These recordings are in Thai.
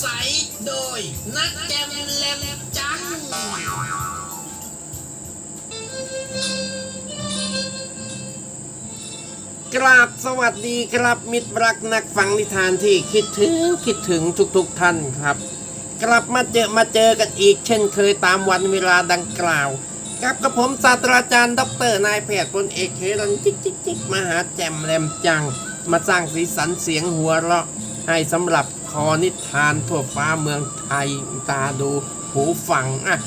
ใสโดย นักแจมแลมจัง กราบสวัสดีครับ มิตรรักนักฟังนิทานที่คิดถึงคิดถึงทุกๆท่านครับ กลับมาเจอมาเจอกันอีก เช่นเคยตามวันเวลาดังกล่าวกับกระผมศาสตราจารย์ดรนายแพทย์พลเอกเครันจิกจิกจิกมหาแจ่มแหลมจัง มาสร้างสีสันเสียงหัวเราะให้สำหรับ คอนิทานทั่วฟ้าเมืองไทยตาดูหูฟังอะ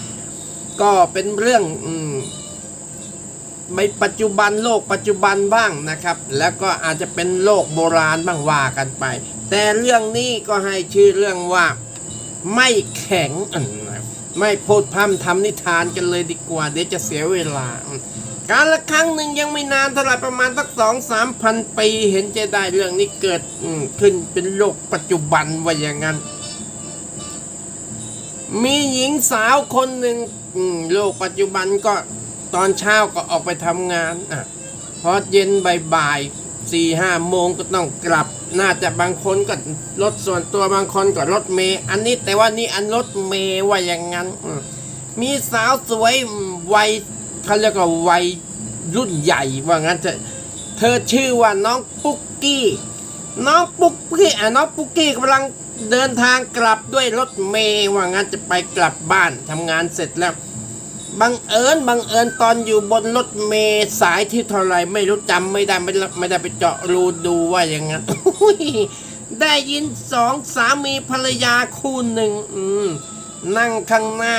ก็เป็นเรื่องอในปัจจุบันโลกปัจจุบันบ้างนะครับ แล้วก็อาจจะเป็นโลกโบราณบ้างว่ากันไป แต่เรื่องนี้ก็ให้ชื่อเรื่องว่าไม่แข็งอันนะ ไม่พูดพร่ำทำนิทานกันเลยดีกว่า เดี๋ยวจะเสียเวลา การละครั้งหนึ่งยังไม่นานเท่าไหร่ประมาณสักสองสามพันปี เห็นจะได้เรื่องนี้เกิดขึ้นเป็นโลกปัจจุบันว่าอย่างนั้น มีหญิงสาวคนหนึ่งโลกปัจจุบันก็ตอนเช้าก็ออกไปทำงานอะพอเย็นบ่ายสี่ห้าโมงก็ต้องกลับ น่าจะบางคนก็รถส่วนตัวบางคนก็รถเมย์อันนี้แต่ว่านี่อันรถเมย์ว่าอย่างนั้น มีสาวสวยวัยเขาเรียกว่าวัยรุ่นใหญ่ว่างั้นเถอะเธอชื่อว่าน้องปุ๊กกี้ น้องปุ๊กกี้อะน้องปุ๊กกี้กำลังเดินทางกลับด้วยรถเมย์ว่างั้นจะไปกลับบ้านทำงานเสร็จแล้ว บังเอิญบังเอิญตอนอยู่บนรถเมย์สายที่เท่าไรไม่รู้จำไม่ได้ไม่ได้ไม่ได้ไปเจาะรูดูว่าอย่างนั้นได้ยินสองสามีภรรยาคู่หนึ่งนั่งข้างหน้า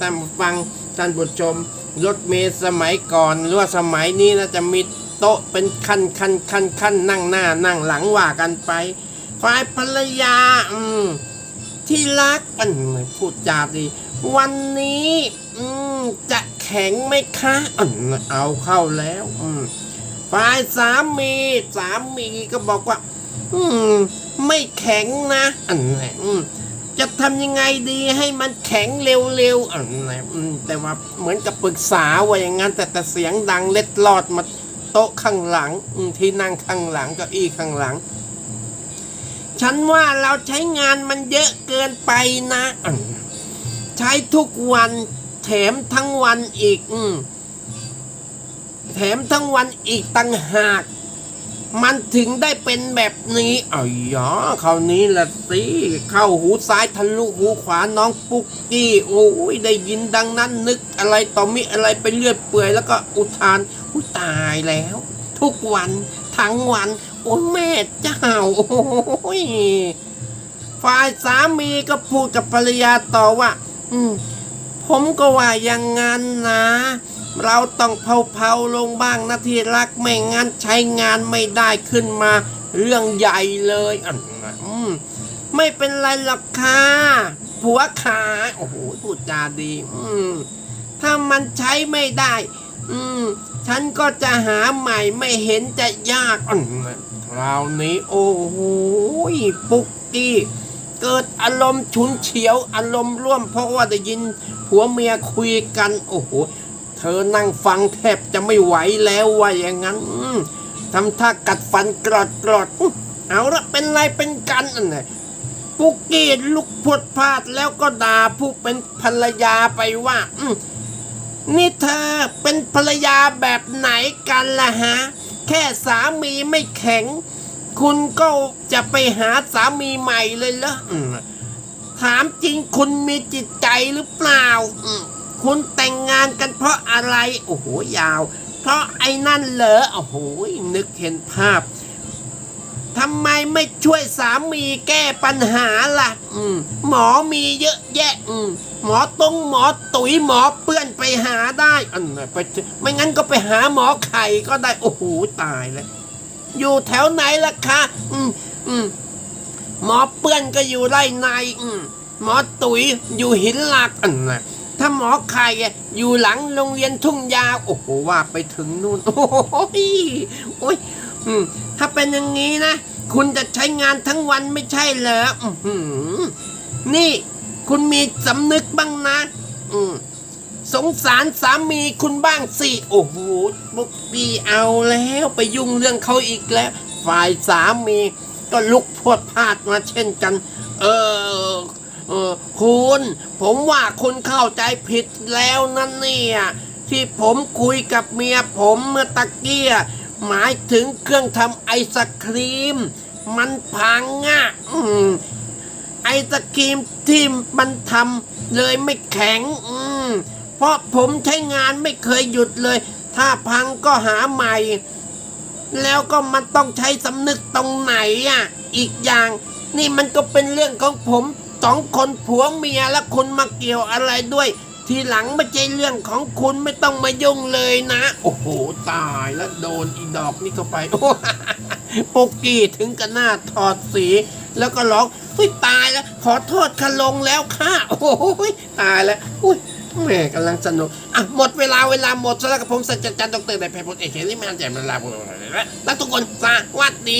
ตามฟังท่านผู้ชม รถเมย์สมัยก่อนหรือว่าสมัยนี้นะจะมีโต๊ะเป็นขั้นขั้นขั้นขั้นนั่งหน้านั่งหลังว่ากันไปฝ่ายภรรยา อืม ที่รักมันพูดจาดี วันนี้ อืมจะแข็งไหมคะอืมเอาเข้าแล้ว อืมฝ่ายสามีสามีก็บอกว่า อืม ไม่แข็งนะอันไหนจะทำยังไงดีให้มันแข็งเร็วๆอันไหนแต่ว่าเหมือนกับปรึกษาว่าอย่างนั้นแต่แต่เสียงดังเล็ดลอดมาโต๊ะข้างหลังที่นั่งข้างหลังก็อี้ข้างหลัง ฉันว่าเราใช้งานมันเยอะเกินไปนะ ใช้ทุกวัน แถมทั้งวันอีก อืแถมทั้งวันอีกตั้งหาก มันถึงได้เป็นแบบนี้อ๋อยอคราวนี้ละสิเข้าหูซ้ายทะลุหูขวาน้องปุ๊กกี้โอ้ยได้ยินดังนั้นนึกอะไรต่อมิอะไรไปเรื่อยเปื่อยแล้วก็อุทานอุยตายแล้ว ทุกวันทั้งวัน โอ้แม่เจ้าโอ้ยฝ่ายสามีก็พูดกับภรรยาต่อว่า อืม ผมก็ว่าอย่างงั้นนะ เราต้องเผาๆลงบ้างนะที่รักไม่งั้นใช้งานไม่ได้ขึ้นมา เรื่องใหญ่เลยอืมไม่เป็นไรหรอกค่ะผัวขาโอ้โหพูดจาดี อืมถ้ามันใช้ไม่ได้ อืม ฉันก็จะหาใหม่ไม่เห็นจะยากอันนะคราวนี้ โอ้โห ปุ๊กกี้ เกิดอารมณ์ฉุนเฉียวอารมณ์ร่วม เพราะว่าได้ยินผัวเมียคุยกัน โอ้โห เธอนั่งฟังแทบจะไม่ไหวแล้วว่าอย่างนั้นทำท่ากัดฟันกรอดกรอดเอาละเป็นไรเป็นกันอันไหนะปุกกี้ลุกพวดพลาดแล้วก็ด่าผู้เป็นภรรยาไปว่าอืนี่เธอเป็นภรรยาแบบไหนกันล่ะฮะ แค่สามีไม่แข็ง คุณก็จะไปหาสามีใหม่เลยเหรอถามจริงคุณมีจิตใจหรือเปล่า คุณแต่งงานกันเพราะอะไร โอ้โห ยาว เพราะไอ้นั่นเหรอ โอ้โห นึกเห็นภาพทำไมไม่ช่วยสามีแก้ปัญหาล่ะ อืม หมอมีเยอะแยะ อืม หมอตรงหมอตุ๋ยหมอเปื้อนไปหาได้อันไปไม่งั้นก็ไปหาหมอไข่ก็ได้ โอ้โห ตายแล้ว อยู่แถวไหนล่ะคะอืมอืมหมอเปื้อนก็อยู่ไร่ในอืมหมอตุ๋ยอยู่หินหลักอันนะถ้าหมอไข่อะอยู่หลังโรงเรียนทุ่งยาวโอ้โหว่าไปถึงนู่นโอ้ยโอ้ยอืมถ้าเป็นอย่างนี้นะ คุณจะใช้งานทั้งวันไม่ใช่เหรออื้อหือนี่ คุณมีสำนึกบ้างนะ อืม สงสารสามีคุณบ้างสิ โอ้โหบุกปีเอาแล้วไปยุ่งเรื่องเขาอีกแล้ว ฝ่ายสามีก็ลุกพวดพลาดมาเช่นกัน เออเออคุณผมว่าคุณเข้าใจผิดแล้วนั่นเนี่ยที่ผมคุยกับเมียผมเมื่อตะเกียหมายถึงเครื่องทำไอศครีม มันพังอะไอศครีมที่มันทำเลยไม่แข็ง อืม เพราะผมใช้งานไม่เคยหยุดเลย ถ้าพังก็หาใหม่ แล้วก็มันต้องใช้สำนึกตรงไหนอะ อีกอย่าง นี่มันก็เป็นเรื่องของผมสองคนผัวเมียแล้วคุณมาเกี่ยวอะไรด้วย ทีหลังไม่ใช่เรื่องของคุณไม่ต้องมายุ่งเลยนะ โอ้โห ตายแล้วโดนอีดอกนี่เข้าไปโอ้ปุกกี้ถึงกับหน้าถอดสี แล้วก็ร้องอุ้ยตายแล้ว ขอโทษค่ะลงแล้วค่ะ โอ้ยตายแล้วอุ้ย แม่กำลังสนุก อะ หมดเวลาเวลาหมดแล้วกับผมสัจจจันทร์ดรในแพทย์พลเอกเฮลิแมนแจ่มลาบุแล้วทุกคนสวัสดี